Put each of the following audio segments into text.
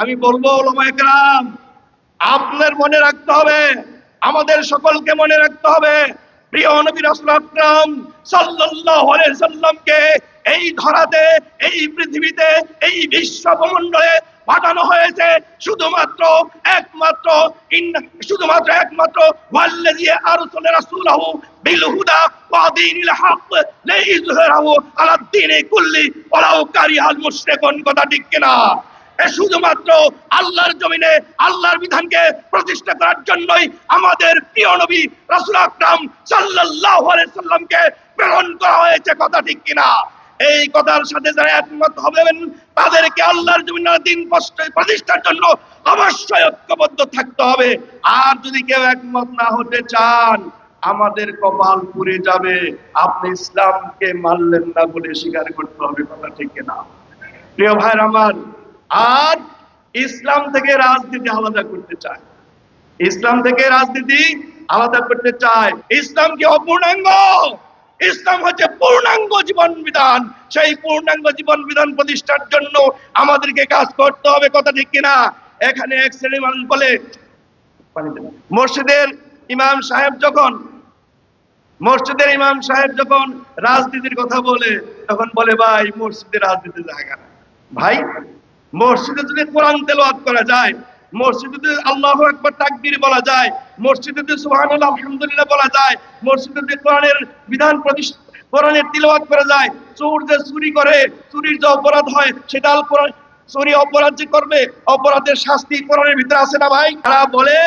আমি বলব ওলামা একরাম আপনার মনে রাখতে হবে, আমাদের সকলকে মনে রাখতে হবে, প্রিয় নবী রাসূল আকরাম সাল্লাল্লাহু আলাইহি সাল্লামকে এই ধরাতে, এই পৃথিবীতে, এই বিশ্ব ভূমণ্ডলে পাঠানো হয়েছে শুধুমাত্র, একমাত্র শুধুমাত্র একমাত্র, ওয়াল্লাযী আরসালা রাসূলাহু বিল হুদা ওয়া দীনিল হক লিইযহিরাহু আলা দ্বীনি কুল্লি ওয়ালাউ কারিহাল মুশরিকুন, কথা ঠিক কিনা? শুধুমাত্র আল্লাহর জমিনে, আল্লাহর বিধানকে প্রতিষ্ঠা করার জন্যই আমাদের প্রিয় নবী রাসূল আকরাম আলাইহি সাল্লামকে প্রেরণ করা হয়েছে, কথা ঠিক কিনা? এই কথার সাথে যারা একমত হবেন, তাদেরকে আল্লাহর জমিনে দিন প্রতিষ্ঠার জন্য অবশ্যই ঐক্যবদ্ধ থাকতে হবে। আর যদি কেউ একমত না হতে চান, আমাদের কপাল পুড়ে যাবে। আপনি ইসলামকে মানলেন না বলে স্বীকার করতে হবে, কথা ঠিক কিনা? প্রিয় ভাইর আমার আর ইসলাম থেকে রাজনীতি আলাদা করতে চায়। ইসলাম থেকে রাজনীতি আলাদা করতে চায়। ইসলাম কি অপূর্ণাঙ্গ? ইসলাম হচ্ছে পূর্ণাঙ্গ জীবন বিধান। সেই পূর্ণাঙ্গ জীবন বিধান প্রতিষ্ঠার জন্য আমাদেরকে কাজ করতে হবে, কথা ঠিক কিনা? এখানে এক শ্রেণির মানুষ বলে মসজিদের ইমাম সাহেব যখন, মসজিদের ইমাম সাহেব যখন রাজনীতির কথা বলে, তখন বলে, ভাই, মসজিদে রাজনীতির জায়গা ভাই মসজিদে যদি কোরআন তেলাওয়াত করা যায়, মসজিদে যদি আল্লাহু তাকবীর বলা যায়, মসজিদে যদি আলহামদুলিল্লাহ বলা যায়, মসজিদে যদি কোরআনের বিধান প্রতিষ্ঠা, কোরআনের তিলাওয়াত করা যায়, চোর যে চুরি করে, চুরির যে অপরাধ হয়, সেটা চুরি অপরাধ যে করবে, অপরাধের শাস্তি কোরআনের ভিতরে আছে না ভাই? তারা বলে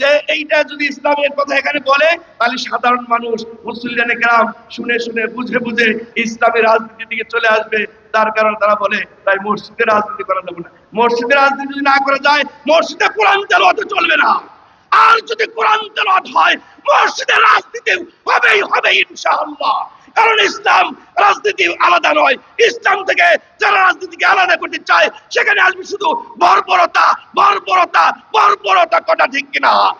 যে এইটা যদি ইসলামের কথা এখানে বলে, তাহলে সাধারণ মানুষ মুসলিম গ্রাম শুনে শুনে, বুঝে বুঝে ইসলামের রাজনীতির দিকে চলে আসবে। তার কারণে তারা বলে, তাই মসজিদে রাজনীতি করা যাবে না। মসজিদে রাজনীতি যদি না করা যায়, মসজিদে কোরআন তেলাওয়াত চলবে না। আর যদি কোরআন তেলাওয়াত হয়, মসজিদে রাজনীতি হবেই হবে ইনশাআল্লাহ। কারণ ইসলাম রাজনীতি আলাদা নয়। ইসলাম থেকে যারা রাজনীতিকে আলাদা করতে চায়, সেখানে আসবে শুধু বর্বরতা বর্বরতা বর্বরতা কটা ঠিক কিনা?